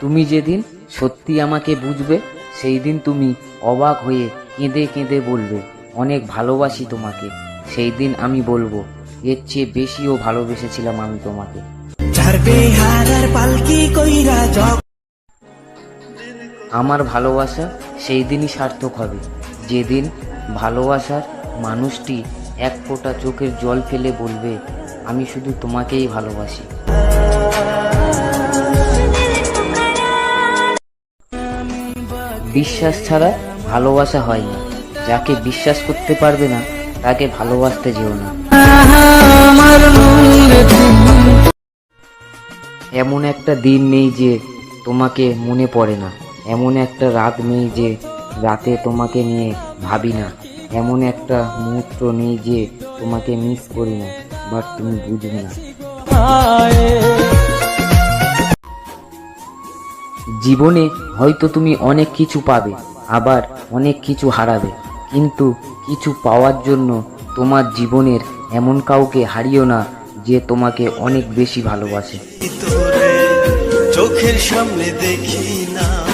তুমি যেদিন সত্যি আমাকে বুঝবে সেই দিন তুমি অবাক হয়ে কেঁদে কেঁদে বলবে অনেক ভালোবাসি তোমাকে। সেই দিন আমি বলব এর চেয়ে বেশিও ভালোবেসেছিলাম আমি তোমাকে। আমার ভালোবাসা সেই দিনই সার্থক হবে। যেদিন ভালোবাসার মানুষটি এক ফোঁটা চোখের জল ফেলে বলবে আমি শুধু তোমাকেই ভালোবাসি। বিশ্বাস ছাড়া ভালোবাসা হয় না। যাকে বিশ্বাস করতে পারবে না, তাকে ভালোবাসতে যেও না। এমন একটা দিন নেই যে তোমাকে মনে পড়ে না। এমন একটা রাত নেই যে রাতে তোমাকে নিয়ে ভাবি না। এমন একটা মুহূর্ত নেই যে তোমাকে মিস করি না বাট তুমি বুঝবে না। জীবনে হয়তো তুমি অনেক কিছু পাবে, আবার অনেক কিছু হারাবে। কিন্তু কিছু পাওয়ার জন্য তোমার জীবনের এমন কাউকে হারিও না যে তোমাকে অনেক বেশি ভালোবাসে। চোখের সামনে দেখি না।